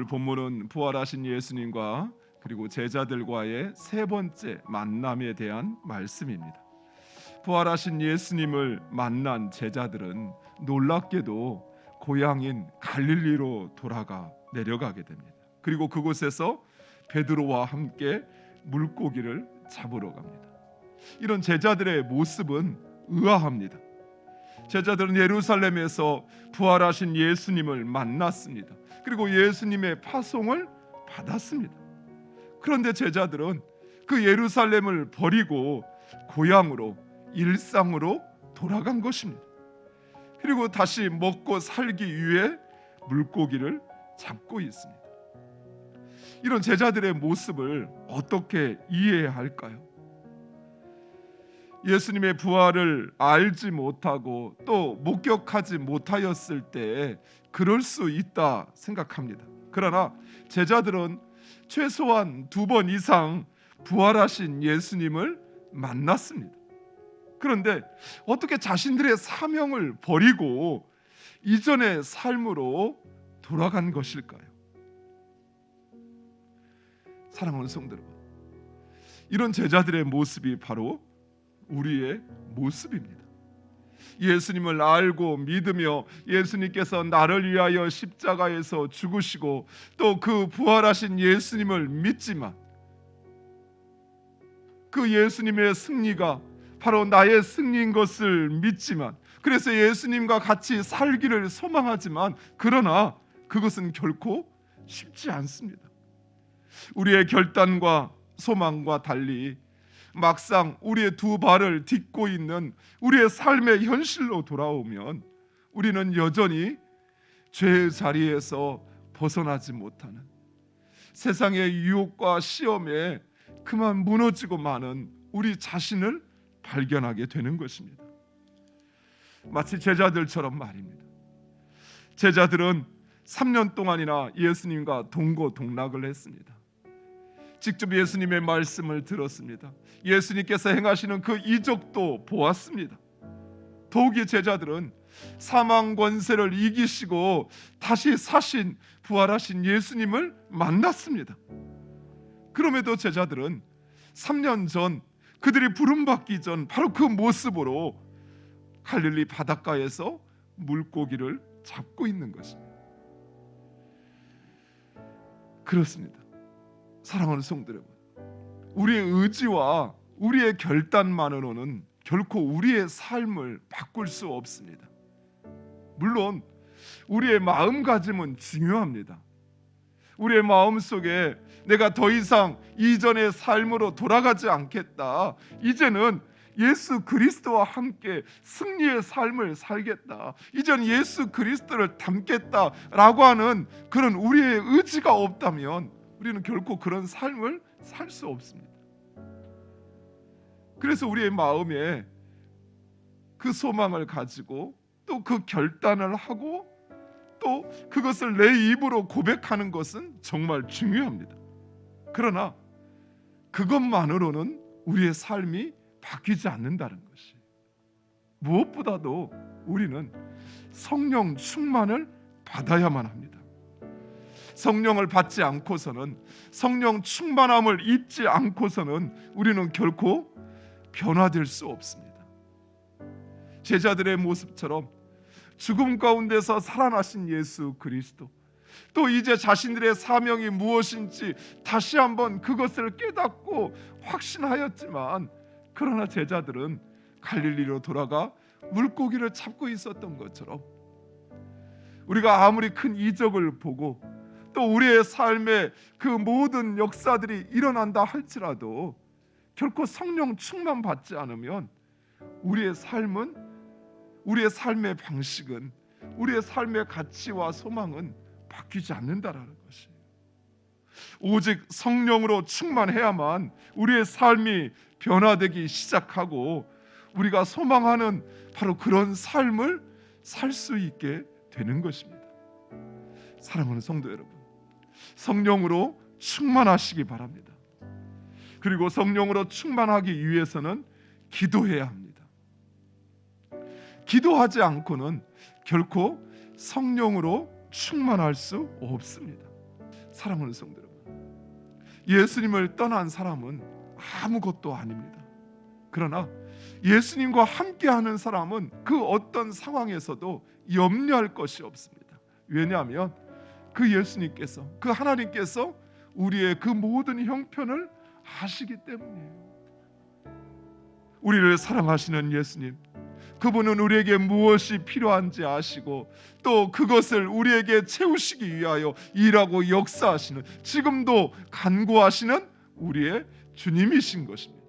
오늘 본문은 부활하신 예수님과 그리고 제자들과의 세 번째 만남에 대한 말씀입니다. 부활하신 예수님을 만난 제자들은 놀랍게도 고향인 갈릴리로 돌아가 내려가게 됩니다. 그리고 그곳에서 베드로와 함께 물고기를 잡으러 갑니다. 이런 제자들의 모습은 의아합니다. 제자들은 예루살렘에서 부활하신 예수님을 만났습니다. 그리고 예수님의 파송을 받았습니다. 그런데 제자들은 그 예루살렘을 버리고 고향으로 일상으로 돌아간 것입니다. 그리고 다시 먹고 살기 위해 물고기를 잡고 있습니다. 이런 제자들의 모습을 어떻게 이해해야 할까요? 예수님의 부활을 알지 못하고 또 목격하지 못하였을 때 그럴 수 있다 생각합니다. 그러나 제자들은 최소한 두 번 이상 부활하신 예수님을 만났습니다. 그런데 어떻게 자신들의 사명을 버리고 이전의 삶으로 돌아간 것일까요? 사랑하는 여러분, 이런 제자들의 모습이 바로 우리의 모습입니다. 예수님을 알고 믿으며 예수님께서 나를 위하여 십자가에서 죽으시고 또 그 부활하신 예수님을 믿지만 그 예수님의 승리가 바로 나의 승리인 것을 믿지만 그래서 예수님과 같이 살기를 소망하지만 그러나 그것은 결코 쉽지 않습니다. 우리의 결단과 소망과 달리 막상 우리의 두 발을 딛고 있는 우리의 삶의 현실로 돌아오면 우리는 여전히 죄의 자리에서 벗어나지 못하는 세상의 유혹과 시험에 그만 무너지고 마는 우리 자신을 발견하게 되는 것입니다. 마치 제자들처럼 말입니다. 제자들은 3년 동안이나 예수님과 동거동락을 했습니다. 직접 예수님의 말씀을 들었습니다. 예수님께서 행하시는 그 이적도 보았습니다. 더욱이 제자들은 사망 권세를 이기시고 다시 사신 부활하신 예수님을 만났습니다. 그럼에도 제자들은 3년 전 그들이 부름 받기 전 바로 그 모습으로 갈릴리 바닷가에서 물고기를 잡고 있는 것입니다. 그렇습니다. 사랑하는 성도 여러분, 우리의 의지와 우리의 결단만으로는 결코 우리의 삶을 바꿀 수 없습니다. 물론 우리의 마음가짐은 중요합니다. 우리의 마음 속에 내가 더 이상 이전의 삶으로 돌아가지 않겠다. 이제는 예수 그리스도와 함께 승리의 삶을 살겠다. 이전 예수 그리스도를 닮겠다라고 하는 그런 우리의 의지가 없다면 우리는 결코 그런 삶을 살 수 없습니다. 그래서 우리의 마음에 그 소망을 가지고 또 그 결단을 하고 또 그것을 내 입으로 고백하는 것은 정말 중요합니다. 그러나 그것만으로는 우리의 삶이 바뀌지 않는다는 것이 무엇보다도 우리는 성령 충만을 받아야만 합니다. 성령을 받지 않고서는 성령 충만함을 입지 않고서는 우리는 결코 변화될 수 없습니다. 제자들의 모습처럼 죽음 가운데서 살아나신 예수 그리스도 또 이제 자신들의 사명이 무엇인지 다시 한번 그것을 깨닫고 확신하였지만 그러나 제자들은 갈릴리로 돌아가 물고기를 잡고 있었던 것처럼 우리가 아무리 큰 이적을 보고 또 우리의 삶에 그 모든 역사들이 일어난다 할지라도 결코 성령 충만 받지 않으면 우리의 삶은 우리의 삶의 방식은 우리의 삶의 가치와 소망은 바뀌지 않는다라는 것이. 오직 성령으로 충만해야만 우리의 삶이 변화되기 시작하고 우리가 소망하는 바로 그런 삶을 살 수 있게 되는 것입니다. 사랑하는 성도 여러분, 성령으로 충만하시기 바랍니다. 그리고 성령으로 충만하기 위해서는 기도해야 합니다. 기도하지 않고는 결코 성령으로 충만할 수 없습니다. 사랑하는 성도 여러분, 예수님을 떠난 사람은 아무것도 아닙니다. 그러나 예수님과 함께하는 사람은 그 어떤 상황에서도 염려할 것이 없습니다. 왜냐하면 그 예수님께서 그 하나님께서 우리의 그 모든 형편을 아시기 때문이에요. 우리를 사랑하시는 예수님, 그분은 우리에게 무엇이 필요한지 아시고 또 그것을 우리에게 채우시기 위하여 일하고 역사하시는 지금도 간구하시는 우리의 주님이신 것입니다.